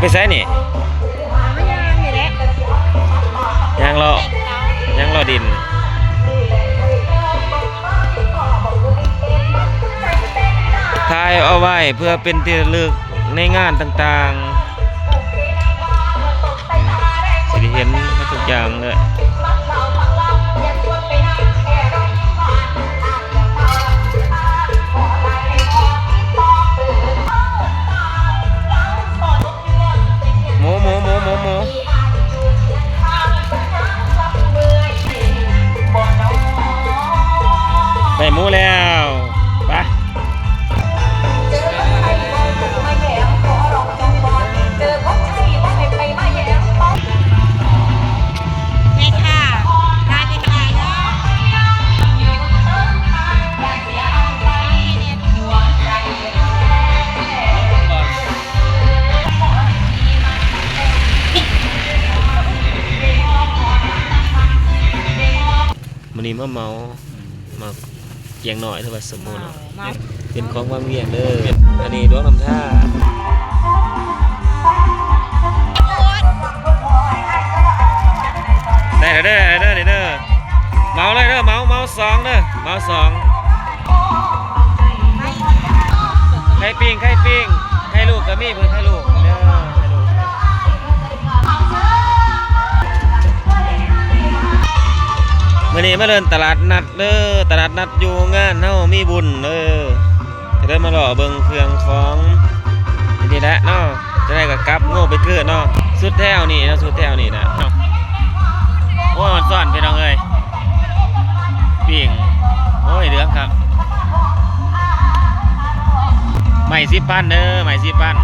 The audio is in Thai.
ไปใส่นี่ไม่ยางนี่แหละยางรอยางรอดินถ่ายเอาไว้เพื่อเป็นที่ระลึกในงานต่างๆ หมูแล้วไปแม่ค่ะทานไปขายเนาะมันนี้มาเมามา เกียงหน่อยเท่ากับสมบูรณ์มาเป็นของวางเวียงเด้ออันนี้ดวงน้ำท่าได้แล้วเด้อได้เด้อได้เด้อเมาเลยเด้อเมาเมาสองเด้อเมาสองไข่ปิ้งไข่ปิ้งไข่ลูกก็มีเพิ่นไข่ลูก มื่อนี้มาเดินตลาดนัดเด้อตลาดนัดอยู่งานเฮามีบุญเด้อจะได้มาหล่อเบิงเครื่องของนี่แหละเนาะจะได้กับกับโง่ไปเกิดเนาะสุดแถวนี่นะสุดแถวนี่นะโอ้ยมันซ่อนพี่น้องเอ้ยปิ้งโอ้ยเหลืองครับใหม่สิบพันเด้อใหม่สิบพัน